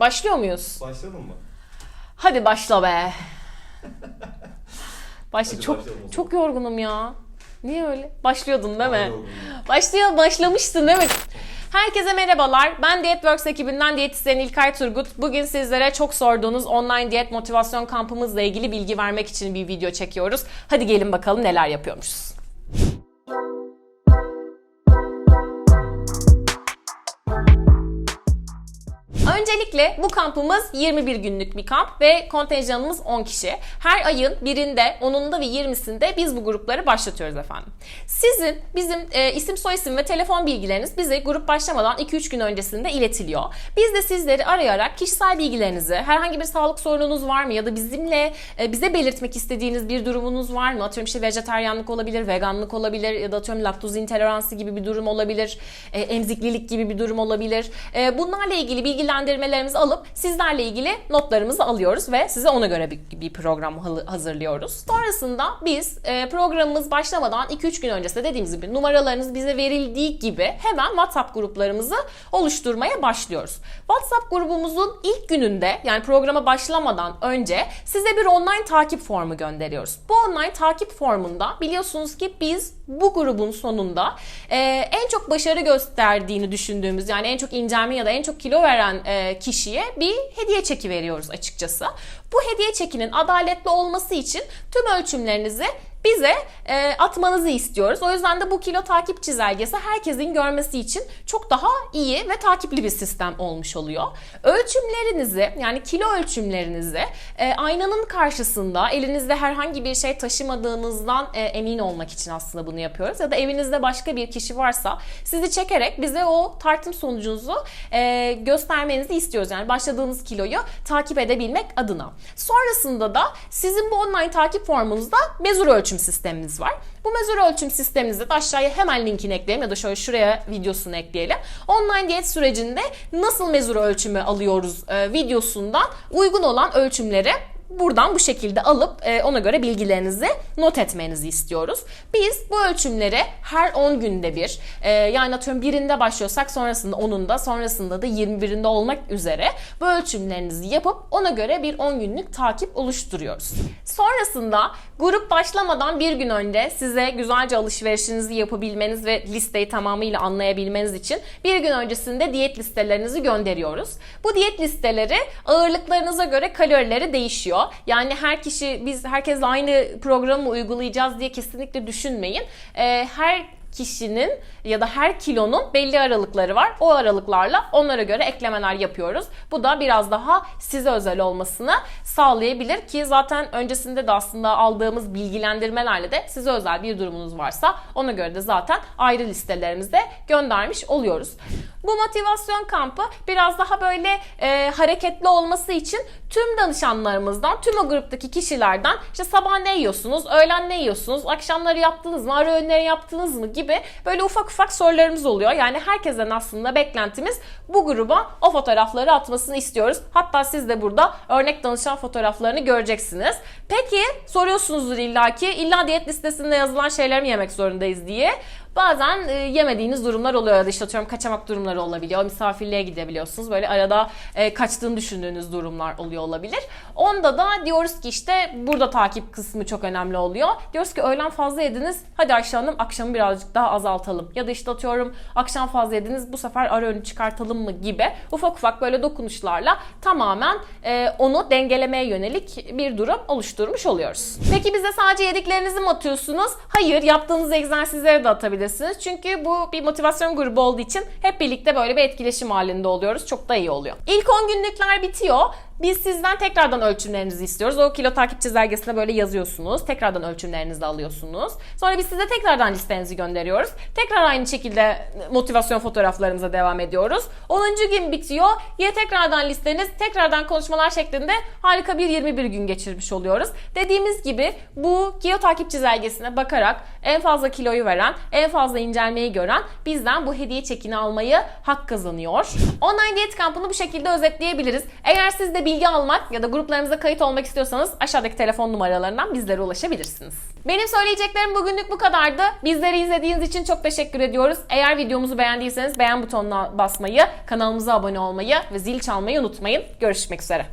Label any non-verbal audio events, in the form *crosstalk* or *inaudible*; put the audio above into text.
Başlıyor muyuz? Başlayalım mı? Hadi başla be. *laughs* Başla. Hadi çok başlayalım o zaman. çok yorgunum ya. Niye öyle? Başlıyordun değil mi? Oldu. Başlıyor, başlamıştın değil mi? Herkese merhabalar. Ben Diyetworks ekibinden diyetisyen İlkay Turgut. Bugün sizlere çok sorduğunuz online diyet motivasyon kampımızla ilgili bilgi vermek için bir video çekiyoruz. Hadi gelin bakalım neler yapıyormuşuz. Öncelikle bu kampımız 21 günlük bir kamp ve kontenjanımız 10 kişi. Her ayın birinde, 10'unda ve 20'sinde biz bu grupları başlatıyoruz efendim. Sizin bizim e, isim soyisim ve telefon bilgileriniz bize grup başlamadan 2-3 gün öncesinde iletiliyor. Biz de sizleri arayarak kişisel bilgilerinizi, herhangi bir sağlık sorununuz var mı ya da bizimle e, bize belirtmek istediğiniz bir durumunuz var mı? Atıyorum işte vejetaryenlik olabilir, veganlık olabilir ya da atıyorum laktoz intoleransı gibi bir durum olabilir, e, emziklilik gibi bir durum olabilir. E, bunlarla ilgili bilgilendirmelerimizi alıp sizlerle ilgili notlarımızı alıyoruz ve size ona göre bir, bir program hazırlıyoruz. Sonrasında biz e, programımız başlamadan 2-3 gün öncesinde dediğimiz gibi numaralarınız bize verildiği gibi hemen WhatsApp gruplarımızı oluşturmaya başlıyoruz. WhatsApp grubumuzun ilk gününde yani programa başlamadan önce size bir online takip formu gönderiyoruz. Bu online takip formunda biliyorsunuz ki biz bu grubun sonunda e, en çok başarı gösterdiğini düşündüğümüz yani en çok incelme ya da en çok kilo veren e, kişiye bir hediye çeki veriyoruz açıkçası. Bu hediye çekinin adaletli olması için tüm ölçümlerinizi bize e, atmanızı istiyoruz. O yüzden de bu kilo takip çizelgesi herkesin görmesi için çok daha iyi ve takipli bir sistem olmuş oluyor. Ölçümlerinizi yani kilo ölçümlerinizi e, aynanın karşısında elinizde herhangi bir şey taşımadığınızdan e, emin olmak için aslında bunu yapıyoruz. Ya da evinizde başka bir kişi varsa sizi çekerek bize o tartım sonucunuzu e, göstermenizi istiyoruz. Yani başladığınız kiloyu takip edebilmek adına. Sonrasında da sizin bu online takip formunuzda mezur ölçüm sisteminiz var. Bu mezur ölçüm sisteminizde de aşağıya hemen linkini ekleyelim ya da şöyle şuraya videosunu ekleyelim. Online diyet sürecinde nasıl mezur ölçümü alıyoruz e, videosundan uygun olan ölçümleri buradan bu şekilde alıp e, ona göre bilgilerinizi not etmenizi istiyoruz. Biz bu ölçümleri her 10 günde bir e, yani atıyorum birinde başlıyorsak sonrasında 10'unda sonrasında da 21'inde olmak üzere bu ölçümlerinizi yapıp ona göre bir 10 günlük takip oluşturuyoruz. Sonrasında grup başlamadan bir gün önce size güzelce alışverişinizi yapabilmeniz ve listeyi tamamıyla anlayabilmeniz için bir gün öncesinde diyet listelerinizi gönderiyoruz. Bu diyet listeleri ağırlıklarınıza göre kalorileri değişiyor. Yani her kişi biz herkesle aynı programı uygulayacağız diye kesinlikle düşünmeyin. Ee, her kişinin ya da her kilonun belli aralıkları var. O aralıklarla onlara göre eklemeler yapıyoruz. Bu da biraz daha size özel olmasını sağlayabilir ki zaten öncesinde de aslında aldığımız bilgilendirmelerle de size özel bir durumunuz varsa ona göre de zaten ayrı listelerimizde göndermiş oluyoruz. Bu motivasyon kampı biraz daha böyle e, hareketli olması için tüm danışanlarımızdan, tüm o gruptaki kişilerden işte sabah ne yiyorsunuz, öğlen ne yiyorsunuz, akşamları yaptınız mı, ara öğünleri yaptınız mı gibi böyle ufak ufak sorularımız oluyor. Yani herkesten aslında beklentimiz bu gruba o fotoğrafları atmasını istiyoruz. Hatta siz de burada örnek danışan fotoğraflarını göreceksiniz. Peki soruyorsunuzdur illaki illa diyet listesinde yazılan şeyleri mi yemek zorundayız diye. Bazen e, yemediğiniz durumlar oluyor ya da işte atıyorum kaçamak durumları olabiliyor. Misafirliğe gidebiliyorsunuz. Böyle arada e, kaçtığını düşündüğünüz durumlar oluyor olabilir. Onda da diyoruz ki işte burada takip kısmı çok önemli oluyor. Diyoruz ki öğlen fazla yediniz. Hadi Ayşe Hanım akşamı birazcık daha azaltalım. Ya da işte atıyorum akşam fazla yediniz bu sefer ara öğünü çıkartalım mı gibi ufak ufak böyle dokunuşlarla tamamen e, onu dengelemeye yönelik bir durum oluşturmuş oluyoruz. Peki bize sadece yediklerinizi mi atıyorsunuz? Hayır yaptığınız egzersizleri de atabilirsiniz. Çünkü bu bir motivasyon grubu olduğu için hep birlikte böyle bir etkileşim halinde oluyoruz. Çok da iyi oluyor. İlk 10 günlükler bitiyor. Biz sizden tekrardan ölçümlerinizi istiyoruz. O kilo takip çizelgesine böyle yazıyorsunuz. Tekrardan ölçümlerinizi alıyorsunuz. Sonra biz size tekrardan listenizi gönderiyoruz. Tekrar aynı şekilde motivasyon fotoğraflarımıza devam ediyoruz. 10. gün bitiyor. Yine tekrardan listeniz, tekrardan konuşmalar şeklinde harika bir 21 gün geçirmiş oluyoruz. Dediğimiz gibi bu kilo takip çizelgesine bakarak en fazla kiloyu veren, en fazla incelmeyi gören bizden bu hediye çekini almayı hak kazanıyor. Online diyet kampını bu şekilde özetleyebiliriz. Eğer siz de bilgi almak ya da gruplarımıza kayıt olmak istiyorsanız aşağıdaki telefon numaralarından bizlere ulaşabilirsiniz. Benim söyleyeceklerim bugünlük bu kadardı. Bizleri izlediğiniz için çok teşekkür ediyoruz. Eğer videomuzu beğendiyseniz beğen butonuna basmayı, kanalımıza abone olmayı ve zil çalmayı unutmayın. Görüşmek üzere.